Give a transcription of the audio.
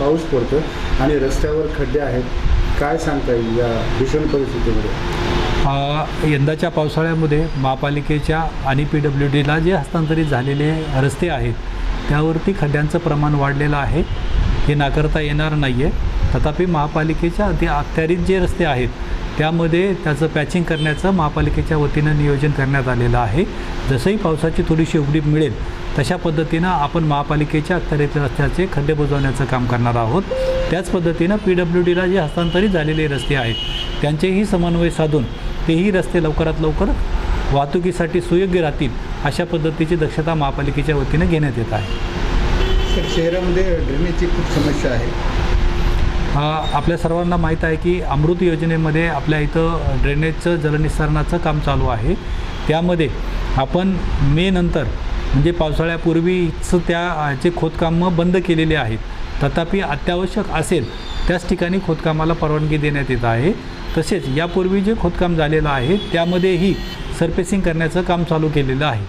पाऊस पडतो आणि रस्त्यावर खड्डे आहेत. काय सांगता येईल या भीषण परिस्थितीमध्ये? यंदाच्या पावसाळ्यामध्ये महापालिकेच्या आणि पी डब्ल्यू डीला जे हस्तांतरित झालेले रस्ते आहेत त्यावरती खड्ड्यांचं प्रमाण वाढलेलं आहे. हे नाकारता येणार नाही आहे तथापि महापालिकेच्या ते अखत्यारीत जे रस्ते आहेत त्यामध्ये त्याचं पॅचिंग करण्याचं महापालिकेच्या वतीनं नियोजन करण्यात आलेलं आहे. जसंही पावसाची थोडीशी उघडीप मिळेल तशा पद्धतीनं आपण महापालिकेच्या अखत्यारीत रस्त्याचे खड्डे बुजवण्याचं काम करणार आहोत. त्याच पद्धतीनं पी डब्ल्यू डीला जे हस्तांतरित झालेले रस्ते आहेत त्यांचेही समन्वय साधून तेही रस्ते लवकरात लवकर वाहतुकीसाठी सुयोग्य राहतील अशा पद्धतीची दक्षता महापालिकेच्या वतीनं घेण्यात येत आहे. सर शहरामध्ये ड्रेनेजची खूप समस्या आहे. आपल्या सर्वांना माहीत आहे की अमृत योजनेमध्ये आपल्या इथं ड्रेनेजचं जलनिस्सारणाचं काम चालू आहे. त्यामध्ये आपण मे नंतर म्हणजे पावसाळ्यापूर्वीच त्याचे खोदकामं बंद केलेले आहेत तथापि अत्यावश्यक असेल त्याच ठिकाणी खोदकामाला परवानगी देण्यात येत आहे. तसेच यापूर्वी जे खोदकाम झालेलं आहे त्यामध्येही सर्फेसिंग करण्याचं काम चालू केलेलं आहे.